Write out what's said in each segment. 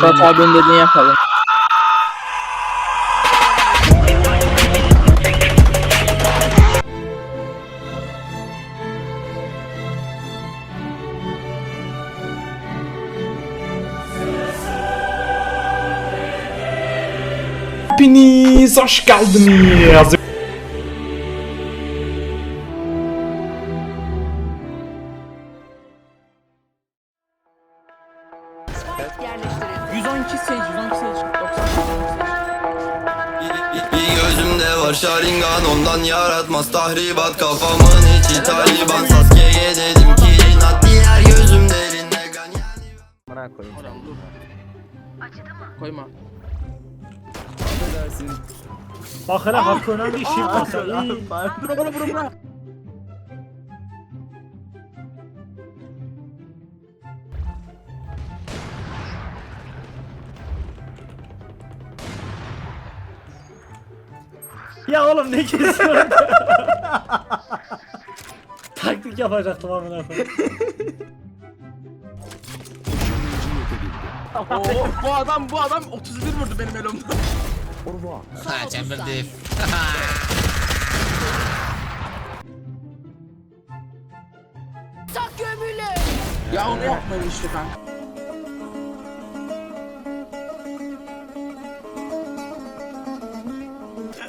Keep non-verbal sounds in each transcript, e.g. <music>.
Suat abinin dediğini yapalım. Hepiniz hoş geldiniz. yerleştirildi. 112 sage, 112 sage, 90 Bir gözümde var Sharingan ondan yaratmaz tahribat Kafamın içi Taliban Sasuke'ye dedim ki inat Diğer gözüm derin Negan yani Bana koyayım. Oğlum dur. Koyma. Bak hele hakkı önemli yapmasa iyi. Bura bura bura bura. Ya oğlum ne kesiyorsun? <laughs> Taktik yapacaktım amına koyayım. Oo, bu adam bu adam 31 vurdu benim elimden. Ha Chamber Diff. Tak gömülü. Ya onu yapmayın işte kanka.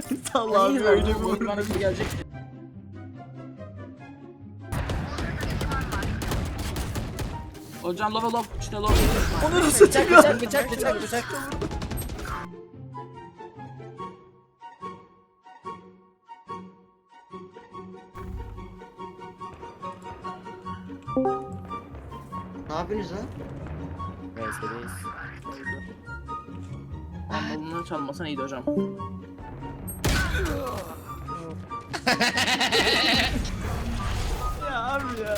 <laughs> Allah'ım öyle bir vurdu. Bana bir gelecek. Hocam level up, işte up. Onu nasıl Bıçak çıkıyor? bıçak bıçak bıçak bıçak. Ne yapıyorsunuz lan? Neyse Bunu çalmasan iyiydi hocam. Ya abi ya.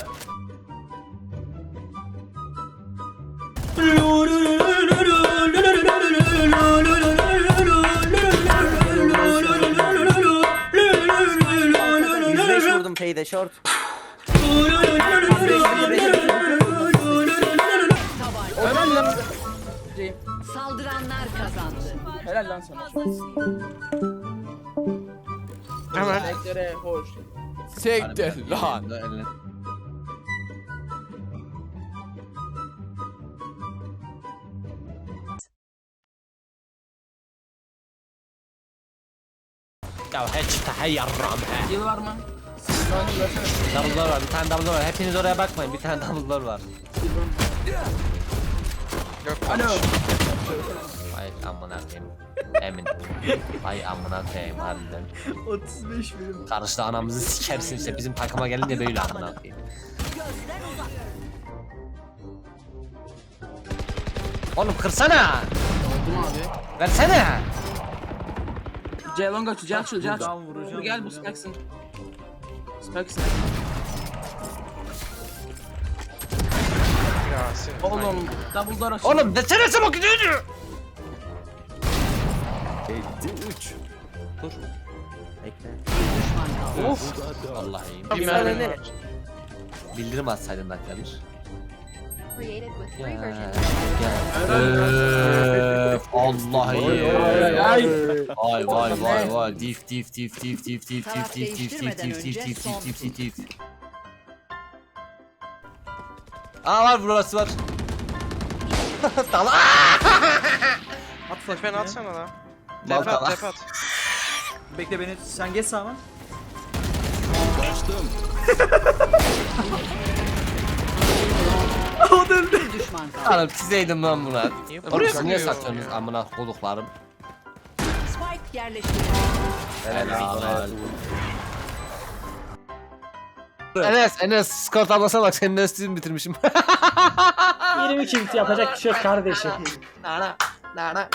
Yüzbeş vurdum payde short. Helal lan. Ceyim, Saldıranlar kazandı. helal lan sana. Hemen Eklere hoş. sektir lan. Ya hiç tahayyarram he. Yıl var mı? Double'lar var bir tane double'lar var. Hepiniz oraya bakmayın bir tane double'lar var. Yok Alo. Ay amına koyayım. Emin. Ay amına koyayım harbiden. 35 birim. Karşıda anamızı sikersin işte bizim takıma gelince böyle amına koyayım. Oğlum kırsana. Oldum abi. Versene. Ceylon kaçı, C açıl, C açıl. Buradan vuracağım, Gel bu vuracağım. Spex'in. Spex'in. Yasin. Oğlum, double door açıl. Oğlum desene çabuk gidiyor. Dur. Bekle. Of. Vallahi iyiyim. Bir mermi. Bildirim atsaydın dakika bir. Ya, ya. Öf, Vallahi iyi. ay, ay. Vay vay vay vay. Dif dif dif dif dif dif dif dif dif dif dif dif dif dif dif dif dif. Aa var burası var. Dala. At Tepen atsana lan. Tepe at tamam. tepe at. Bekle beni sen geç sağıma. Bir düşman kaldı. Oğlum çizeydim lan buna. Niye Oğlum buraya siz niye koyuyor satıyorsunuz ya? amına koduklarım? Spike yerleştirildi. Helal. Enes, Enes skor tablasına bak senin üstünü bitirmişim. 22 bit yapacak bir şey yok kardeşim. Nana, nana.